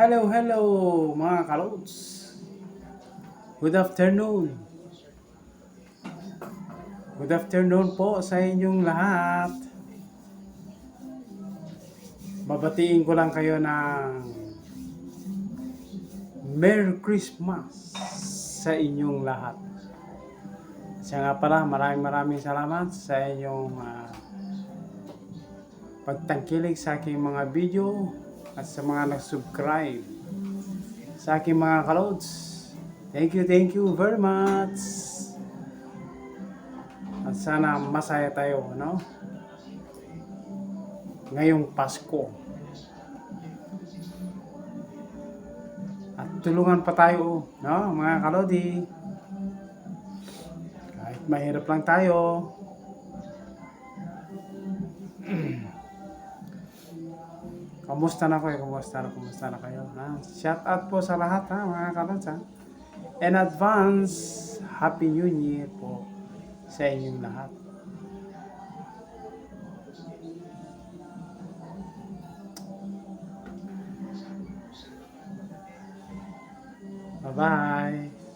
Hello, hello mga kalods. Good afternoon. Good afternoon po sa inyong lahat. Babatiin ko lang kayo ng Merry Christmas sa inyong lahat. Siya nga pala, maraming maraming salamat sa inyong ah, pagtangkilik sa aking mga video at sa mga nag-subscribe sa aking mga kalods. Thank you, thank you very much. At sana masaya tayo, no? Ngayong Pasko. At tulungan pa tayo, no? Mga kalodi. Kahit mahirap lang tayo, Kamusta na kayo? Kamusta na, kamusta na kayo? Ha? Shout out po sa lahat ha, mga kalods ha. In advance, Happy New Year po sa inyong lahat. Bye-bye.